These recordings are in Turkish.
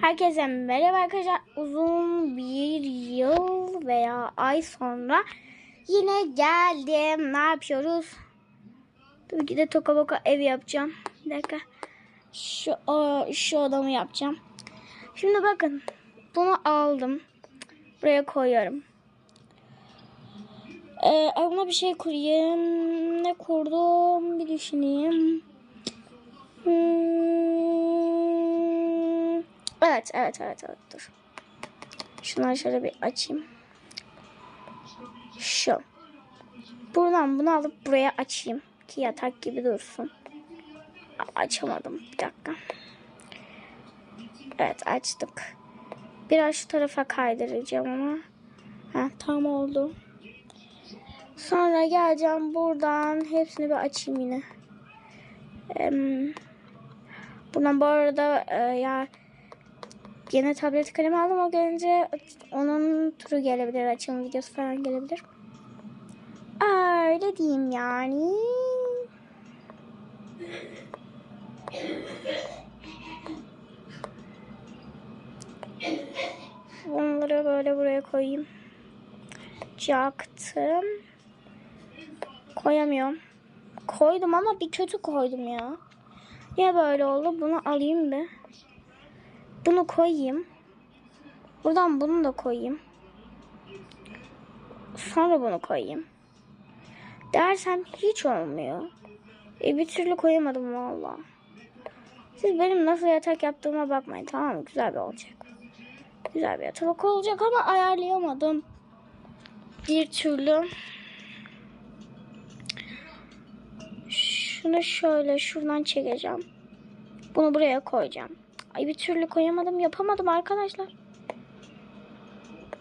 Herkese merhaba arkadaşlar. Uzun bir yıl veya ay sonra yine geldim. Ne yapıyoruz? Tabii ki de toka boka ev yapacağım. Bir dakika. Şu, o, şu odamı yapacağım. Şimdi bakın. Bunu aldım. Buraya koyuyorum. Ee, buna bir şey kurayım. Ne kurdum? Bir düşüneyim. Hmm, Evet, evet, evet, evet. Dur. Şunları şöyle bir açayım. Şu. Buradan bunu alıp buraya açayım. Ki yatak gibi dursun. Ama Açamadım. Bir dakika. Evet, açtık. Biraz şu tarafa kaydıracağım ama. Heh, tam oldu. Sonra geleceğim buradan. Hepsini bir açayım yine. Em, Buradan bu arada e, ya yine tablet kalemi aldım o gelince onun turu gelebilir açılım videosu falan gelebilir. Öyle diyeyim yani. Bunları böyle buraya koyayım. Caktım. Koyamıyorum. Koydum ama bir kötü koydum ya. Niye böyle oldu? Bunu alayım bir. Bunu koyayım. Buradan bunu da koyayım. Sonra bunu koyayım. Dersem hiç olmuyor. E bir türlü koyamadım valla. Siz benim nasıl yatak yaptığıma bakmayın tamam mı? Güzel bir olacak. Güzel bir yatak olacak ama ayarlayamadım. Bir türlü. Şunu şöyle şuradan çekeceğim. Bunu buraya koyacağım. Ay bir türlü koyamadım. Yapamadım arkadaşlar.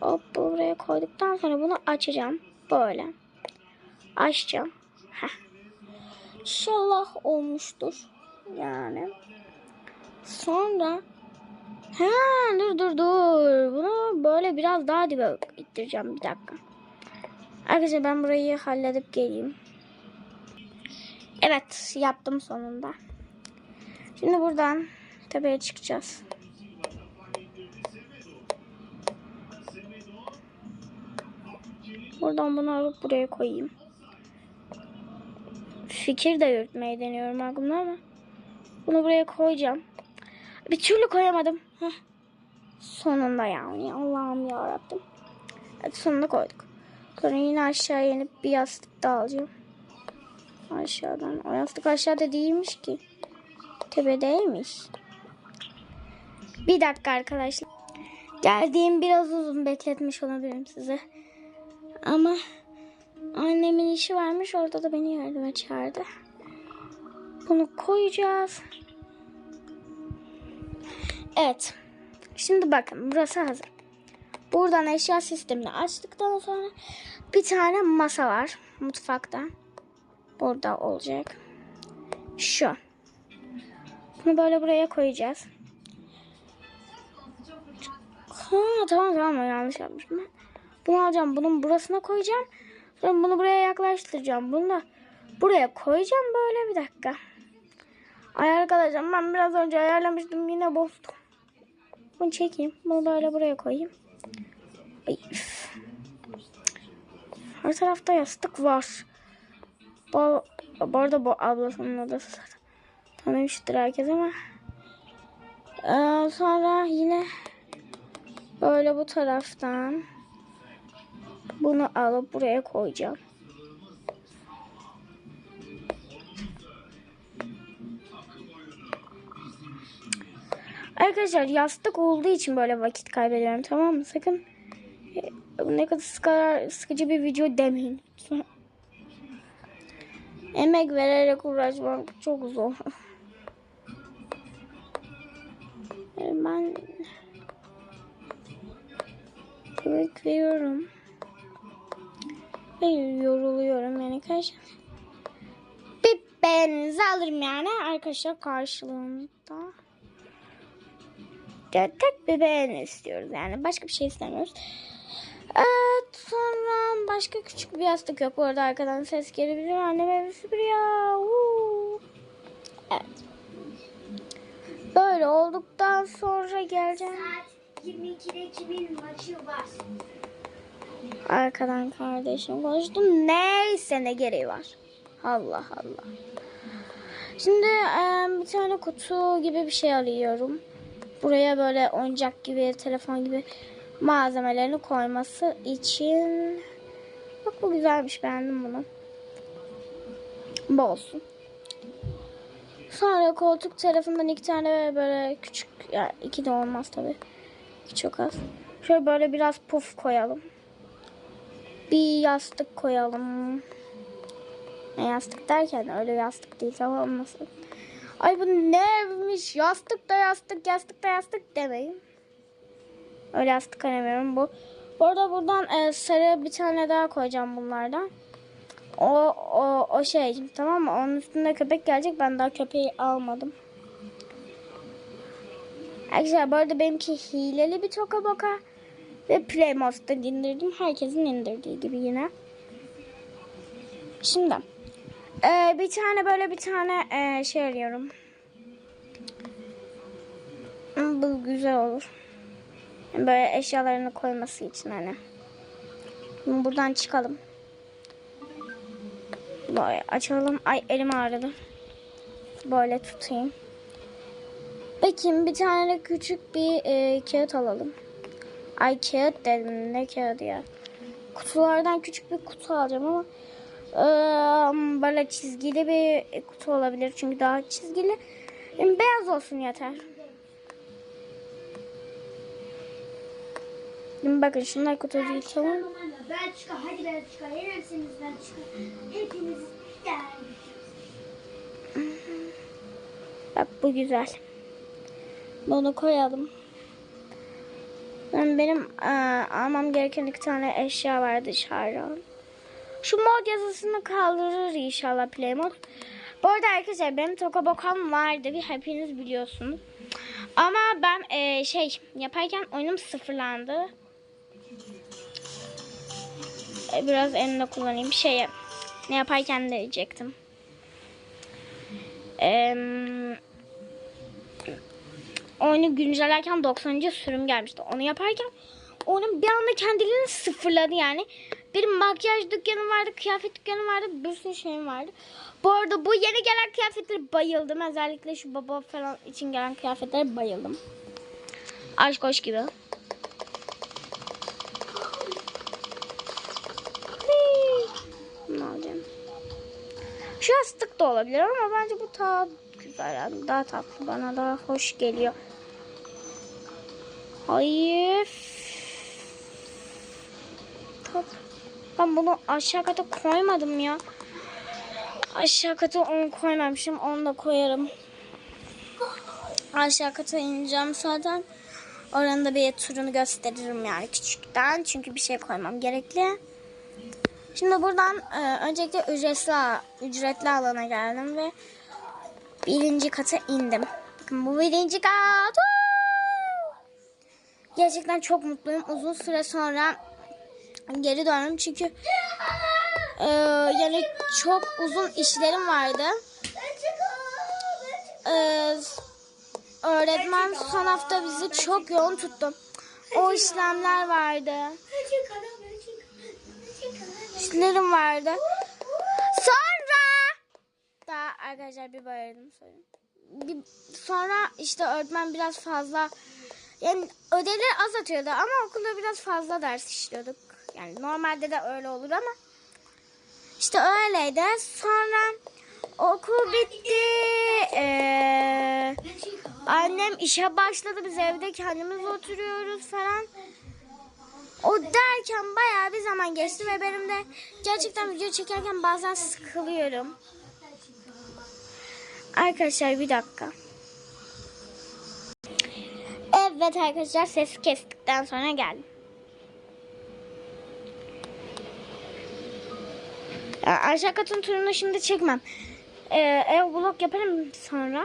Hop buraya koyduktan sonra bunu açacağım. Böyle. Açacağım. Heh. İnşallah olmuştur. Yani. Sonra Ha dur dur dur. Bunu böyle biraz daha dibe ittireceğim. Bir dakika. Arkadaşlar ben burayı halledip geleyim. Evet yaptım sonunda. Şimdi buradan tepeye çıkacağız. Buradan bunu alıp buraya koyayım. Fikir de yürütmeyi deniyorum aklımda ama. Bunu buraya koyacağım. Bir türlü koyamadım. Heh. Sonunda yani. Allah'ım yarabbim. Evet sonunda koyduk. Sonra yine aşağı inip bir yastık daha alacağım. Aşağıdan. O yastık aşağıda değilmiş ki. Tepedeymiş. Bir dakika arkadaşlar. Geldiğim biraz uzun bekletmiş olabilirim size. Ama annemin işi varmış. Orada da beni yardıma çağırdı. Bunu koyacağız. Evet. Şimdi bakın burası hazır. Buradan eşya sistemini açtıktan sonra bir tane masa var mutfakta. Burada olacak. Şu. Bunu böyle buraya koyacağız. Ha, tamam tamam yanlış yapmışım ben. Bunu alacağım. Bunun burasına koyacağım. Sonra bunu buraya yaklaştıracağım. Bunu da buraya koyacağım böyle bir dakika. Ay arkadaşlar ben biraz önce ayarlamıştım yine bozdum. Bunu çekeyim. Bunu böyle buraya koyayım. Ay. Her tarafta yastık var. Bu, bu arada bu ablasının odası. Tanımıştır herkes ama. Ee, sonra yine böyle bu taraftan bunu alıp buraya koyacağım. Arkadaşlar yastık olduğu için böyle vakit kaybediyorum tamam mı? Sakın e, ne kadar sıkı, sıkıcı bir video demeyin. Emek vererek uğraşmak çok zor. Ben emek veriyorum. Ve yoruluyorum yani arkadaşlar. Bir beğeninizi alırım yani arkadaşlar karşılığında. Tek bir beğeni istiyoruz yani. Başka bir şey istemiyoruz. Evet sonra başka küçük bir yastık yok. Bu arada arkadan ses gelebilir. Annem evi süpürüyor. Evet. Böyle olduktan sonra geleceğim. Saat 22'de kimin maçı var? Arkadan kardeşim konuştu. Neyse ne gereği var. Allah Allah. Şimdi e, bir tane kutu gibi bir şey alıyorum. Buraya böyle oyuncak gibi, telefon gibi malzemelerini koyması için. Bak bu güzelmiş beğendim bunu. Bu olsun. Sonra koltuk tarafından iki tane böyle küçük, yani iki de olmaz tabi. Çok az. Şöyle böyle biraz puf koyalım. Bir yastık koyalım. Ne yastık derken öyle yastık değil tamam olmasın. Ay bu neymiş? Yastık da yastık, yastık da yastık demeyin. Öyle yastık aramıyorum bu. Bu arada buradan e, sarı bir tane daha koyacağım bunlardan. O, o, o şey tamam mı? Onun üstünde köpek gelecek. Ben daha köpeği almadım. Arkadaşlar bu arada benimki hileli bir toka boka. Ve Play Mode'da indirdim. Herkesin indirdiği gibi yine. Şimdi e, bir tane böyle bir tane e, şey arıyorum. Bu güzel olur. Böyle eşyalarını koyması için hani. Buradan çıkalım. Böyle açalım. Ay elim ağrıdı. Böyle tutayım. Bakayım bir tane de küçük bir e, kağıt alalım. Ay kağıt dedim ne kağıdı ya. Kutulardan küçük bir kutu alacağım ama eee, böyle çizgili bir kutu olabilir. Çünkü daha çizgili. Yani beyaz olsun yeter. Şimdi bakın şunlar kutu değil tamam? Belçika, hadi Belçika. Yenersiniz Belçika. Hepiniz. Bak bu güzel. Bunu koyalım. Ben benim eee, almam gereken iki tane eşya var dışarıda. Şu mod yazısını kaldırır inşallah play mod. Bu arada arkadaşlar benim Tokabokam vardı bir hepiniz biliyorsunuz. Ama ben eee, şey yaparken oyunum sıfırlandı. E, Biraz elimde kullanayım. Şey ne yaparken diyecektim. Eee oyunu güncellerken 90. sürüm gelmişti. Onu yaparken oyunun bir anda kendiliğini sıfırladı yani. Benim makyaj dükkanım vardı, kıyafet dükkanım vardı, bir sürü şeyim vardı. Bu arada bu yeni gelen kıyafetlere bayıldım. Özellikle şu baba falan için gelen kıyafetlere bayıldım. Aşk hoş gibi. Şu yastık da olabilir ama bence bu daha güzel yani daha tatlı bana daha hoş geliyor. Hayır. Top. Ben bunu aşağı kata koymadım ya. Aşağı kata onu koymamışım. Onu da koyarım. Aşağı kata ineceğim zaten. Oranın da bir turunu gösteririm yani küçükten. Çünkü bir şey koymam gerekli. Şimdi buradan e, öncelikle ücretli, ücretli alana geldim ve birinci kata indim. Bakın bu birinci kat. Gerçekten çok mutluyum. Uzun süre sonra geri döndüm çünkü e, yani çok uzun işlerim vardı. E, öğretmen son hafta bizi çok yoğun tuttu. O işlemler vardı. İşlerim vardı. Sonra daha arkadaşlar bir bağırdım sorayım. Bir, sonra işte öğretmen biraz fazla yani ödevleri az atıyordu ama okulda biraz fazla ders işliyorduk. Yani normalde de öyle olur ama işte öyleydi. Sonra okul bitti. Ee. Annem işe başladı. Biz evde kendimiz oturuyoruz falan. O derken bayağı bir zaman geçti ve benim de gerçekten video çekerken bazen sıkılıyorum. Arkadaşlar bir dakika. Evet arkadaşlar ses kestikten sonra geldim. Ya, aşağı katın turunu şimdi çekmem. Ee, ev vlog yaparım sonra.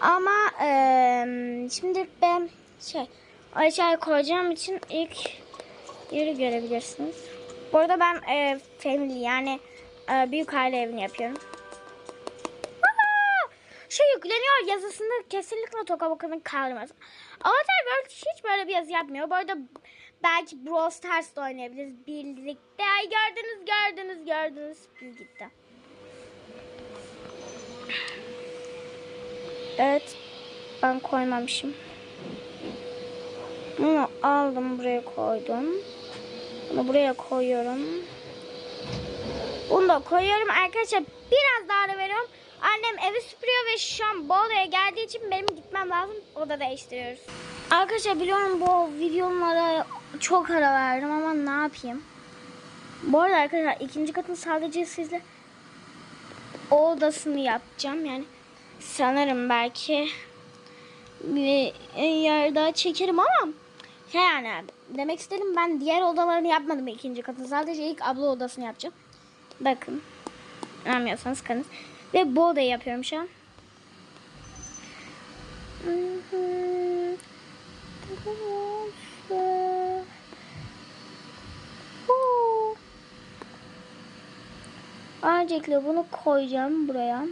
Ama eee, şimdi ben şey aşağıya koyacağım için ilk yeri görebilirsiniz. Bu arada ben eee, family yani eee, büyük aile evini yapıyorum. Şey yükleniyor yazısında kesinlikle Tokaboka'nın kaldırması. Avatar World hiç böyle bir yazı yapmıyor. Bu arada belki Brawl Stars'da oynayabiliriz birlikte. Ay gördünüz gördünüz gördünüz. Biz gitti. Evet. Ben koymamışım. Bunu aldım buraya koydum. Bunu buraya koyuyorum. Bunu da koyuyorum. Arkadaşlar biraz daha ara veriyorum. Annem evi süpürüyor ve şu an bu odaya geldiği için benim gitmem lazım. Oda değiştiriyoruz. Arkadaşlar biliyorum bu videolara çok ara verdim ama ne yapayım. Bu arada arkadaşlar ikinci katın sadece sizle o odasını yapacağım. Yani sanırım belki bir yer daha çekerim ama şey yani demek istedim ben diğer odalarını yapmadım ikinci katın. Sadece ilk abla odasını yapacağım. Bakın. Anlamıyorsanız kanız. Ve bu odayı yapıyorum şu an. Öncelikle bunu koyacağım buraya.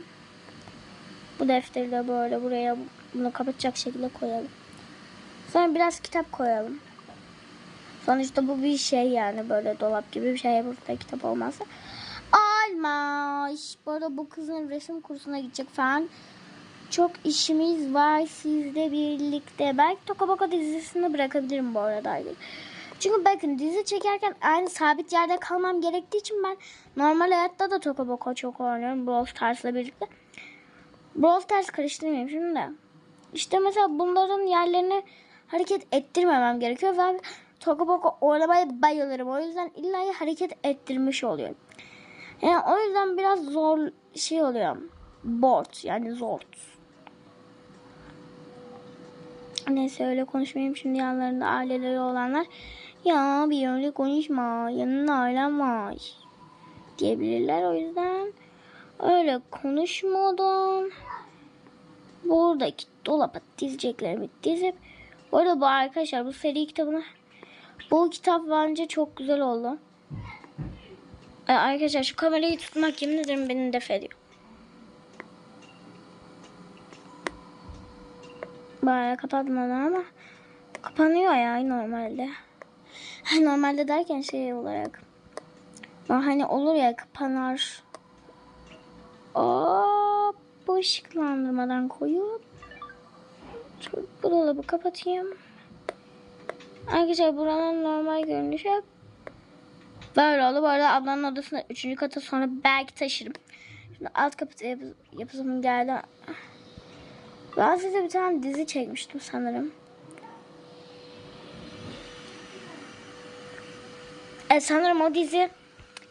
Bu defteri de böyle buraya bunu kapatacak şekilde koyalım. Sonra biraz kitap koyalım. Sonuçta bu bir şey yani böyle dolap gibi bir şey burada kitap olmazsa. Olmaz. Bu arada bu kızın resim kursuna gidecek falan. Çok işimiz var sizle birlikte. Belki Tokaboka dizisini bırakabilirim bu arada. Çünkü bakın dizi çekerken aynı sabit yerde kalmam gerektiği için ben normal hayatta da Tokaboka çok oynuyorum Brawl Stars'la birlikte. Brawl Stars karıştırmayayım şimdi de. İşte mesela bunların yerlerini hareket ettirmemem gerekiyor ve Tokaboka oynamaya bayılırım. O yüzden illa hareket ettirmiş oluyorum. Yani o yüzden biraz zor şey oluyor. Bored yani zor. Neyse öyle konuşmayayım şimdi yanlarında aileleri olanlar. Ya bir öyle konuşma yanında ailem var diyebilirler. O yüzden öyle konuşmadan buradaki dolaba dizeceklerimi dizip bu arada bu arkadaşlar bu seri kitabını bu kitap bence çok güzel oldu. Ee, arkadaşlar şu kamerayı tutmak yemin ederim beni def ediyor. Bayağı kapatmadı ama kapanıyor ya normalde. Normalde derken şey olarak. Hani olur ya kapanar. Hop, bu ışıklandırmadan koyup bu dolabı kapatayım. Arkadaşlar buranın normal görünüşü böyle oldu. Bu arada ablanın odasına üçüncü kata sonra belki taşırım. Şimdi alt kapıda yap yapısım geldi. Ben size bir tane dizi çekmiştim sanırım. E, sanırım o dizi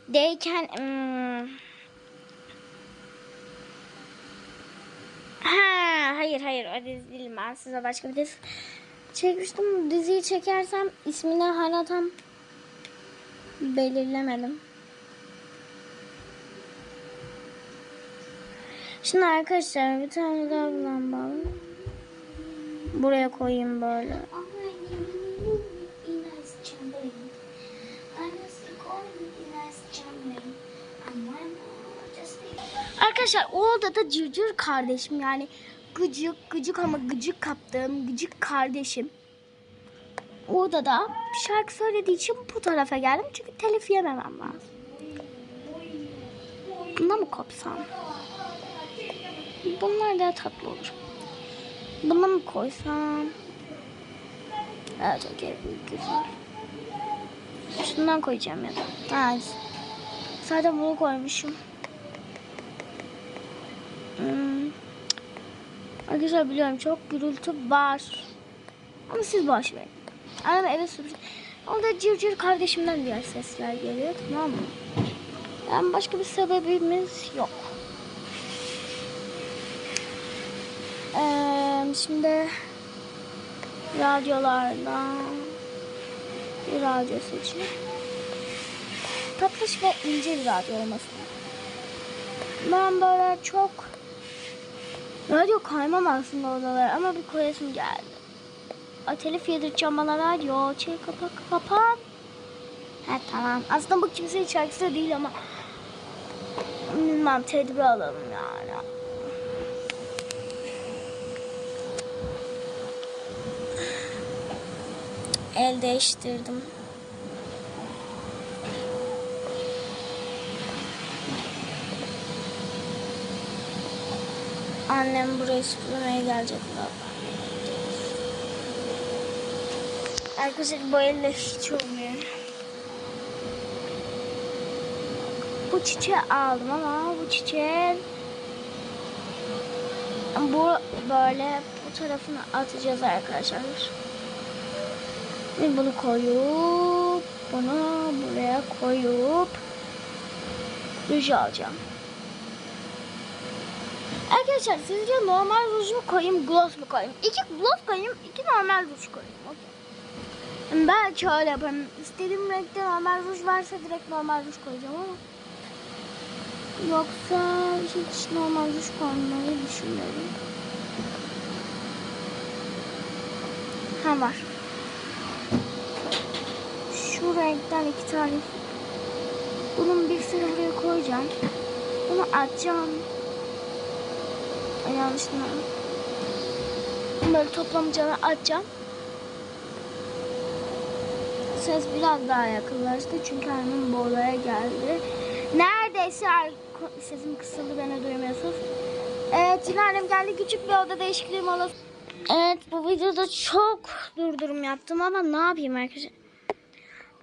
deyken hmm, ha hayır hayır o dizi değil ben size başka bir dizi çekmiştim. Diziyi çekersem ismini hala tam belirlemedim. Şimdi arkadaşlar bir tane daha lamba buraya koyayım böyle. Arkadaşlar o odada cırcır kardeşim yani gıcık gıcık ama gıcık kaptığım gıcık kardeşim. O odada şarkı söylediği için bu tarafa geldim çünkü telif yememem lazım. Bunda mı kopsam? Bunlar daha tatlı olur. Buna mı koysam? Evet okey güzel. Şundan koyacağım ya da. Ha, Zaten bunu koymuşum. Hmm. Arkadaşlar biliyorum çok gürültü var. Ama siz boş verin. Arada eve süpürün. Orada cır cır kardeşimden diğer sesler geliyor tamam mı? Yani başka bir sebebimiz yok. Ee, şimdi radyolardan bir radyo seçeyim. Tatlış ve ince bir radyo olması. Ben böyle çok radyo kaymam aslında odalara ama bir koyasım geldi. A, telif yedireceğim bana radyo. Şey kapat kapat. He tamam. Aslında bu kimsenin şarkısı da değil ama bilmem tedbir alalım yani. El değiştirdim. Annem burayı süpürmeye gelecek galiba. Arkadaşlar bu elle hiç olmuyor. Bu çiçeği aldım ama bu çiçeğin bu böyle bu tarafını atacağız arkadaşlar. Ve bunu koyup bunu buraya koyup ruj alacağım. Arkadaşlar sizce normal ruj mu koyayım, gloss mu koyayım? İki gloss koyayım, iki normal ruj koyayım. Okey. Belki öyle yaparım. İstediğim renkte normal ruj varsa direkt normal ruj koyacağım ama yoksa hiç normal ruj koymayı düşünmüyorum. Ha var. Şu renkten iki tane. Bunun bir sürü buraya koyacağım. Bunu atacağım. Ay yanlışlıkla. Bunları toplamacana atacağım. Ses biraz daha yakınlaştı çünkü annem boraya geldi. Neredeyse sesim kısıldı beni duymuyorsunuz. Evet yine annem geldi küçük bir oda değişikliği molası. Evet bu videoda çok durdurum yaptım ama ne yapayım arkadaşlar.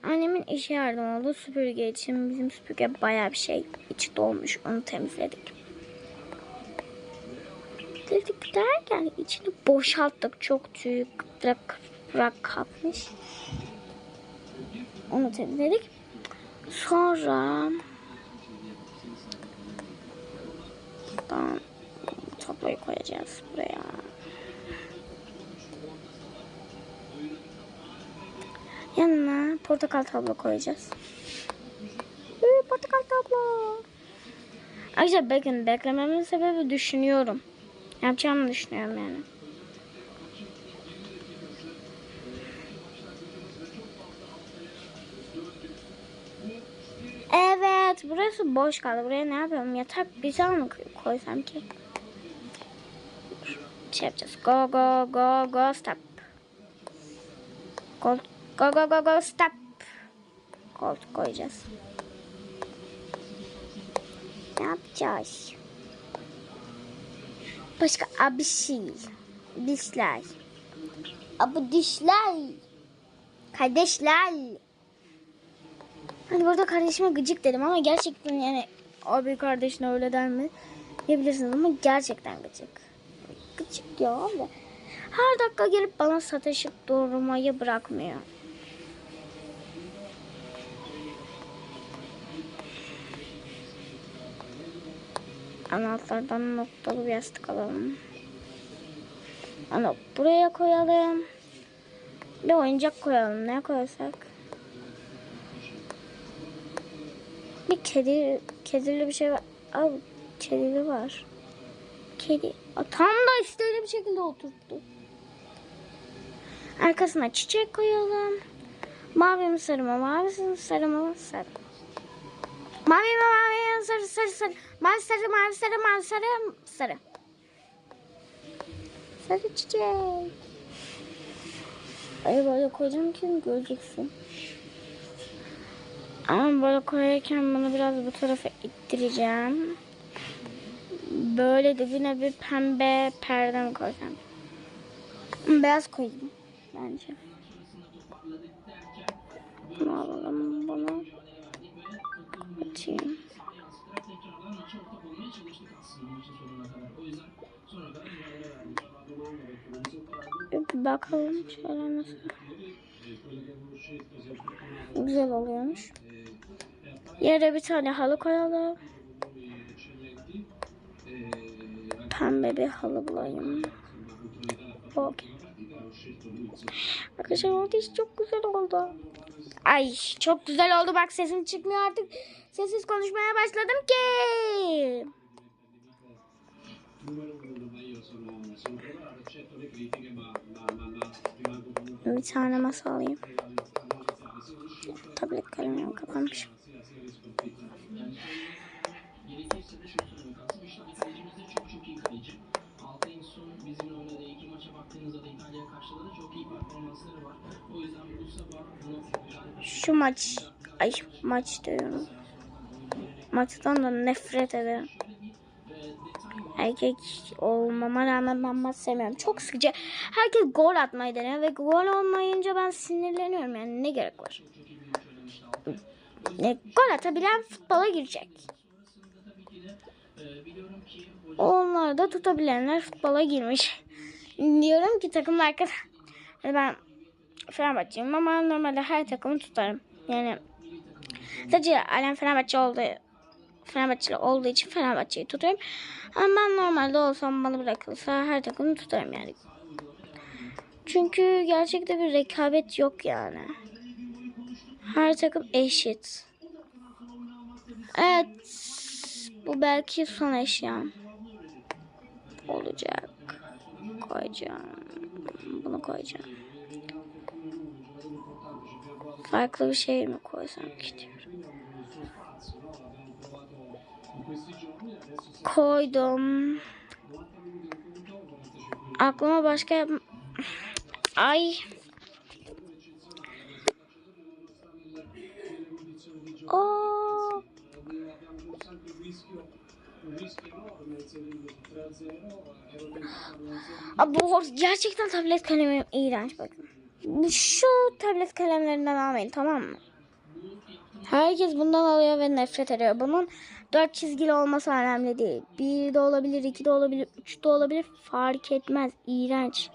Annemin işe yardım oldu süpürge için. Bizim süpürge baya bir şey içi dolmuş onu temizledik. Temizledik derken içini boşalttık. Çok tüy kıprak kapmış. Onu temizledik. Sonra buradan tabloyu koyacağız buraya. Yanına portakal tablo koyacağız. Ee, portakal tablo. Arkadaşlar bakın beklememin sebebi düşünüyorum. Yapacağımı düşünüyorum yani. Evet burası boş kaldı. Buraya ne yapıyorum? Yatak güzel mi koy- koysam ki? Şey yapacağız. Go go go go stop. Go go go go stop. Koltuk koyacağız. Ne yapacağız? Başka abi şey. Dişler. Abi dişler. Kardeşler. Hani burada kardeşime gıcık dedim ama gerçekten yani abi kardeşine öyle der mi? Diyebilirsiniz ama gerçekten gıcık. Gıcık ya abi. Her dakika gelip bana sataşıp durmayı bırakmıyor. Anahtardan noktalı bir yastık alalım. Ana buraya koyalım. Bir oyuncak koyalım. Ne koysak? Bir kedi, kedili bir şey var. Al, kedili var. Kedi. Tam da istediğim şekilde oturttu. Arkasına çiçek koyalım. Mavi mi sarı mı? Mavi mi sarı mı? Sarı. Mavi mi mavi mi? Sarı sarı sarı. Mavi sarı mavi sarı mavi sarı sarı. Sarı çiçek. Ay böyle koyacağım ki göreceksin. Ama böyle koyarken bunu biraz bu tarafa ittireceğim. Böyle dibine bir pembe perde mi koysam? Beyaz koyayım bence. Bunu alalım bunu. Atayım. Bir bakalım şöyle nasıl. Güzel oluyormuş. Yere bir tane halı koyalım. Pembe bir halı bulayım. Okey. Arkadaşlar oldu iş çok güzel oldu. Ay çok güzel oldu bak sesim çıkmıyor artık. Sessiz konuşmaya başladım ki. Bir tane masa alayım. Tablet kalemim kapanmış. Şu maç, ay maç diyorum. Maçtan da nefret ederim. Erkek olmama rağmen ben maç sevmiyorum. Çok sıkıcı. Herkes gol atmayı deniyor ve gol olmayınca ben sinirleniyorum. Yani ne gerek var? Ne, gol atabilen futbola girecek. Onlar da tutabilenler futbola girmiş. Diyorum ki takım arkadaş. Hani ben Fenerbahçe'yim ama normalde her takımı tutarım. Yani sadece Alem Fenerbahçe olduğu Fenerbahçeli olduğu için Fenerbahçe'yi tutuyorum. Ama ben normalde olsam bana bırakılsa her takımı tutarım yani. Çünkü gerçekte bir rekabet yok yani. Her takım eşit. Evet. Bu belki son eşyam. Olacak. Koyacağım. Bunu koyacağım. Farklı bir şey mi koysam ki diyorum. Koydum. Aklıma başka. Ay. Oo. Abi bu gerçekten tablet kalemim iğrenç bakın. Bu şu tablet kalemlerinden almayın tamam mı? Herkes bundan alıyor ve nefret ediyor. Bunun dört çizgili olması önemli değil. Bir de olabilir, iki de olabilir, üç de olabilir. Fark etmez. İğrenç.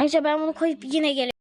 Ayrıca ben bunu koyup yine gelirim.